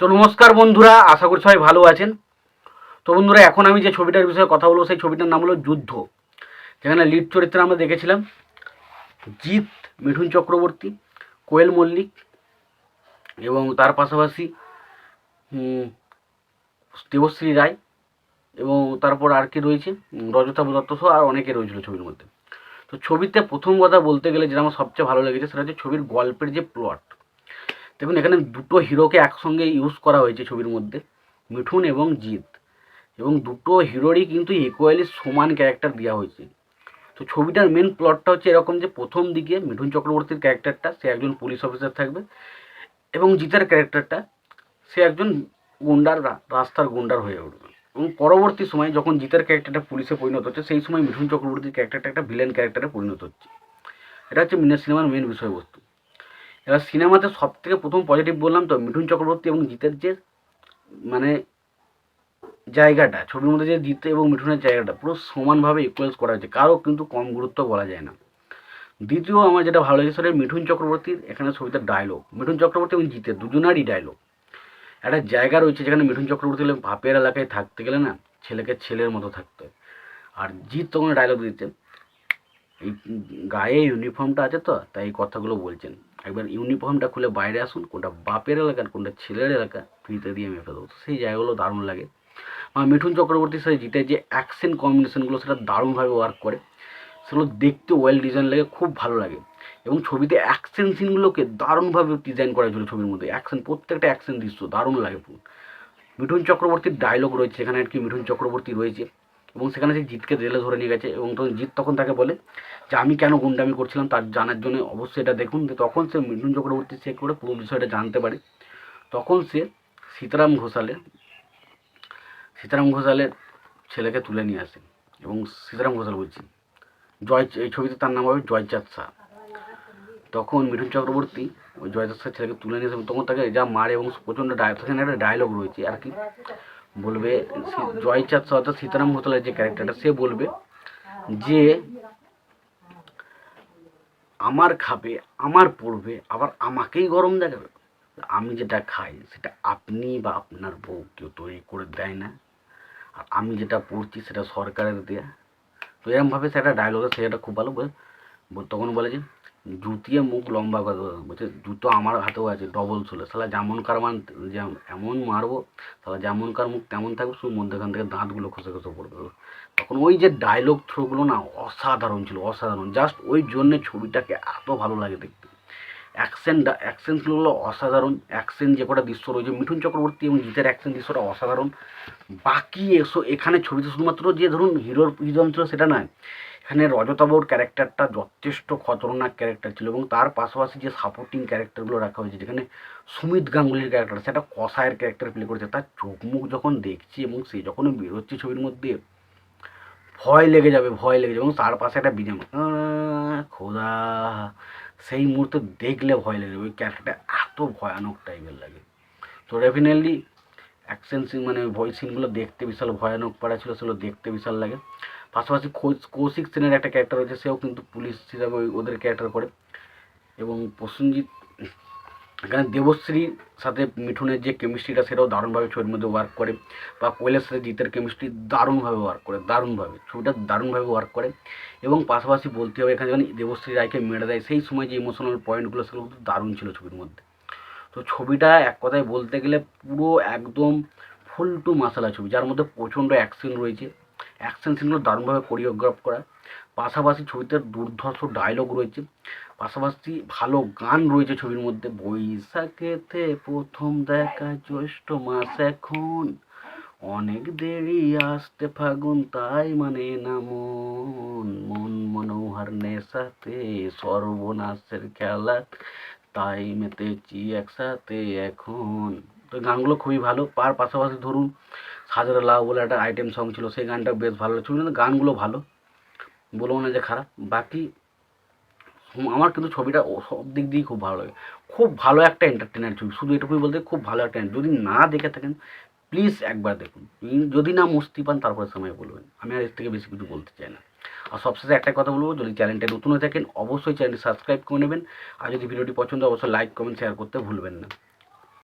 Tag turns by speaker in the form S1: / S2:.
S1: তো নমস্কার বন্ধুরা, আশা করি সবাই ভালো আছেন। তো বন্ধুরা, এখন আমি যে ছবিটার বিষয়ে কথা বলব, সেই ছবিটার নাম হলো যুদ্ধ। যেখানে লিড চরিত্রে আমরা দেখেছিলাম জিৎ মিঠুন চক্রবর্তী, কোয়েল মল্লিক এবং তার পাশাপাশি দেবশ্রী রায় এবং তারপর আর কি রয়েছে রজতাভ দত্ত সহ আর অনেকে রয়েছিল ছবির মধ্যে। তো ছবিতে প্রথম কথা বলতে গেলে যেটা আমার সবচেয়ে ভালো লেগেছে, সেটা হচ্ছে ছবির গল্পের যে প্লট দেখুন, এখানে দুটো হিরোকে একসঙ্গে ইউজ করা হয়েছে ছবির মধ্যে, মিঠুন এবং জিৎ। এবং দুটো হিরোরই কিন্তু ইকুয়ালি সমান ক্যারেক্টার দেওয়া হয়েছে। তো ছবিটার মেন প্লটটা হচ্ছে এরকম যে, প্রথম দিকে মিঠুন চক্রবর্তীর ক্যারেক্টারটা সে একজন পুলিশ অফিসার থাকবে এবং জিতের ক্যারেক্টারটা সে একজন গুন্ডার রাস্তার গুন্ডার হয়ে উঠবে। এবং পরবর্তী সময় যখন জিতের ক্যারেক্টারটা পুলিশে পরিণত হচ্ছে, সেই সময় মিঠুন চক্রবর্তীর ক্যারেক্টারটা একটা ভিলেন ক্যারেক্টারে পরিণত হচ্ছে। এটা হচ্ছে মিনের সিনেমার মেন বিষয়বস্তু। এবার সিনেমাতে সব থেকে প্রথম পজিটিভ বললাম তো মিঠুন চক্রবর্তী এবং জিতের যে মানে জায়গাটা, ছবির মধ্যে যে জিতে এবং মিঠুনের জায়গাটা, পুরো সমানভাবে ইকুয়ালস করা হয়েছে। কারও কিন্তু কম গুরুত্ব বলা যায় না। দ্বিতীয় আমার যেটা ভালো লেগেছে সেটা মিঠুন চক্রবর্তীর এখানে ছবিতে ডায়লগ মিঠুন চক্রবর্তী এবং জিতের দুজনারই ডায়লগ একটা জায়গা রয়েছে যেখানে মিঠুন চক্রবর্তী বাপের এলাকায় থাকতে গেলে না, ছেলেকে ছেলের মতো থাকতে হয়। আর জিৎ তখন ডায়লগ দিচ্ছে এই গায়ে ইউনিফর্মটা আছে তো, তাই এই কথাগুলো বলছেন। একবার ইউনিফর্মটা খুলে বাইরে আসুন, কোনটা বাপের এলাকা আর কোনটা ছেলের এলাকা, ফ্রিতে দিয়ে মেপে দেবো। সেই জায়গাগুলো দারুণ লাগে। আর মিঠুন চক্রবর্তীর সাথে জিতে যে অ্যাকশন কম্বিনেশনগুলো সেটা দারুণভাবে ওয়ার্ক করে। সেগুলো দেখতে ওয়েল ডিজাইন লাগে, খুব ভালো লাগে। এবং ছবিতে অ্যাকশন সিনগুলোকে দারুণভাবে ডিজাইন করা হয়েছিল ছবির মধ্যে। অ্যাকশন প্রত্যেকটা অ্যাকশন দৃশ্য দারুণ লাগে মিঠুন চক্রবর্তীর ডায়লগ রয়েছে, এখানে আর কি মিঠুন চক্রবর্তী রয়েছে। এবং সেখানে সে জিতকে জেলে ধরে নিয়ে গেছে এবং তখন জিৎ তখন তাকে বলে যে, আমি কেন গুন্ডামি করছিলাম তার জানার জন্য? অবশ্যই এটা দেখুন। যে তখন সে মিঠুন চক্রবর্তী সে করে পুরো বিষয়টা জানতে পারে। তখন সে সীতারাম ঘোষালের সীতারাম ঘোষালের ছেলেকে তুলে নিয়ে আসে এবং সীতারাম ঘোষাল বলছি, জয় এই ছবিতে তার নাম হবে জয়চাঁদ শাহ তখন মিঠুন চক্রবর্তী ওই জয়চাঁদ শাহ ছেলেকে তুলে নিয়ে আসে তখন তাকে যা মারে এবং প্রচণ্ড ডায় সেখানে একটা ডায়লগ রয়েছে। আর কি? বলবে জয়চাঁদ অর্থাৎ সীতারাম ঘোষালের যে ক্যারেক্টারটা সে বলবে যে, আমার খাবে, আমার পড়বে, আবার আমাকেই গরম দেখাবে। আমি যেটা খাই, সেটা আপনি বা আপনার বউ কেউ তৈরি করে দেয় না। আর আমি যেটা পড়ছি, সেটা সরকারের দেয়া। তো এরকমভাবে সেটা ডায়লগে সেটা খুব ভালো বলে। তখন বলে যে জুতিয়ে মুখ লম্বা করে দেবো। বলছে, জুতো আমার হাতেও আছে ডবল চলে সালা যেমন কার মান এমন মারবো সালা যেমন কার মুখ তেমন থাকবে, শুধু মধ্যখান থেকে দাঁতগুলো খসে খসে পড়বে। তখন ওই যে ডায়লগ থ্রোগুলো না, অসাধারণ ছিল, অসাধারণ। জাস্ট ওই জন্যে ছবিটাকে এত ভালো লাগে দেখতে। অ্যাকশন অ্যাকশনগুলো অসাধারণ। অ্যাকশন যে কটা দৃশ্য রয়েছে, মিঠুন চক্রবর্তী এবং জিতের অ্যাকশন দৃশ্যটা অসাধারণ। বাকি এসো, এখানে ছবিতে শুধুমাত্র যে ধরুন হিরোর হিরোইন ছিল, সেটা নয়। এখানে রজতাবর ক্যারেক্টারটা যথেষ্ট খতরনাক ক্যারেক্টার ছিল এবং তার পাশাপাশি যে সাপোর্টিং ক্যারেক্টারগুলো রাখা হয়েছে, যেখানে সুমিত গাঙ্গুলির ক্যারেক্টার, সেটা কসায়ের ক্যারেক্টার প্লে করেছে। তার চোখ মুখ যখন দেখছি এবং সে যখন বেরোচ্ছে ছবির মধ্যে, ভয় লেগে যাবে, ভয় লেগে যাবে এবং তার পাশে একটা বিজয় খোদা। সেই মুহূর্তে দেখলে ভয় লেগে যাবে। ওই ক্যারেক্টারটা এত ভয়ানক টাইপের লাগে। তো ডেফিনেটলি অ্যাকশন সিন মানে ভয় সিনগুলো দেখতে বিশাল ভয়ানক পাড়া ছিল, সেগুলো দেখতে বিশাল লাগে। পাশাপাশি কৌশিক সেনের একটা ক্যারেক্টার রয়েছে, সেও কিন্তু পুলিশ হিসাবে ওদের ক্যারেক্টার করে। এবং প্রসেনজিৎ, এখানে দেবশ্রীর সাথে মিঠুনের যে কেমিস্ট্রিটা সেটাও দারুণভাবে ছবির মধ্যে ওয়ার্ক করে। বা কোয়েলের সাথে জিতের কেমিস্ট্রি দারুণভাবে ওয়ার্ক করে, দারুণভাবে। ছবিটা দারুণভাবে ওয়ার্ক করে। এবং পাশাপাশি বলতে হবে, এখানে যখন দেবশ্রী রায়কে মেরে দেয়, সেই সময় যে ইমোশনাল পয়েন্টগুলো সেগুলো কিন্তু দারুণ ছিল ছবির মধ্যে। তো ছবিটা এক কথায় বলতে গেলে পুরো একদম ফুল টু মাসালা ছবি, যার মধ্যে প্রচণ্ড অ্যাকশন রয়েছে। অ্যাকশন সিনগুলো দারুণভাবে কোরিওগ্রাফ করা। পাশাপাশি ছবিতে দুর্ধর্ষ ডায়লগ রয়েছে। পাশাপাশি ভালো গান রয়েছে ছবির মধ্যে। বৈশাখেতে প্রথম দেখা জ্যৈষ্ঠ মাস এখন। অনেক দেরি আসতে ফাগুন, তাই মানে না মন। মন মনোহর নেশাতে, সর্বনাশের খেলা, তাই মেতেছি একসাথে এখন। তো গানগুলো খুবই ভালো। পার পাশাপাশি ধরুন সাজরা লাউ বলে একটা আইটেম সং ছিল, সেই গানটা বেশ ভালো লাগছে। ছবির গানগুলো ভালো, বলব না যে খারাপ। বাকি আমার কিন্তু ছবিটা সব দিক দিয়েই খুব ভালো লাগে। খুব ভালো একটা এন্টারটেনার ছবি, শুধু এটুকুই বলতে খুব ভালো একটা যদি না দেখে থাকেন প্লিজ একবার দেখুন। যদি না মস্তি পান, তারপরে সময় বলবেন। আমি আর এর থেকে বেশি কিছু বলতে চাই না। আর সবশেষে একটা কথা বলব, যদি চ্যানেলটা নতুন হয়ে থাকেন, অবশ্যই চ্যানেলটি সাবস্ক্রাইব করে নেবেন। আর যদি ভিডিওটি পছন্দ অবশ্যই লাইক কমেন্ট শেয়ার করতে ভুলবেন না।